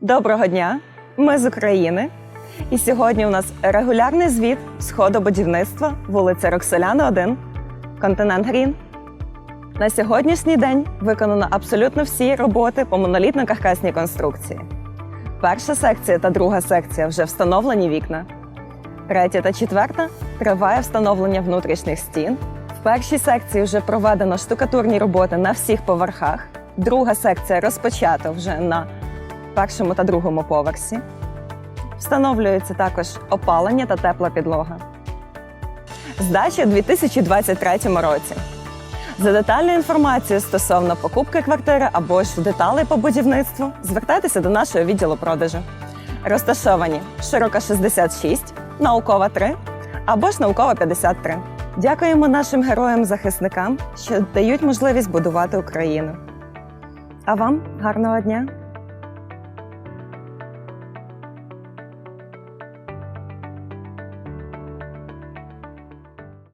Доброго дня! Ми з України. І сьогодні у нас регулярний звіт сходобудівництва вулиця Роксоляна, 1, континент Грін. На сьогоднішній день виконано абсолютно всі роботи по монолітно-каркасній конструкції. Перша секція та друга секція вже встановлені вікна. Третя та четверта триває встановлення внутрішніх стін. В першій секції вже проведено штукатурні роботи на всіх поверхах. Друга секція розпочата вже на першому та другому поверсі. Встановлюється також опалення та тепла підлога. Здача у 2023 році. За детальною інформацією стосовно покупки квартири або ж деталей по будівництву, звертайтеся до нашого відділу продажу. Розташовані Широка 66, Наукова 3 або ж Наукова 53. Дякуємо нашим героям-захисникам, що дають можливість будувати Україну. А вам гарного дня!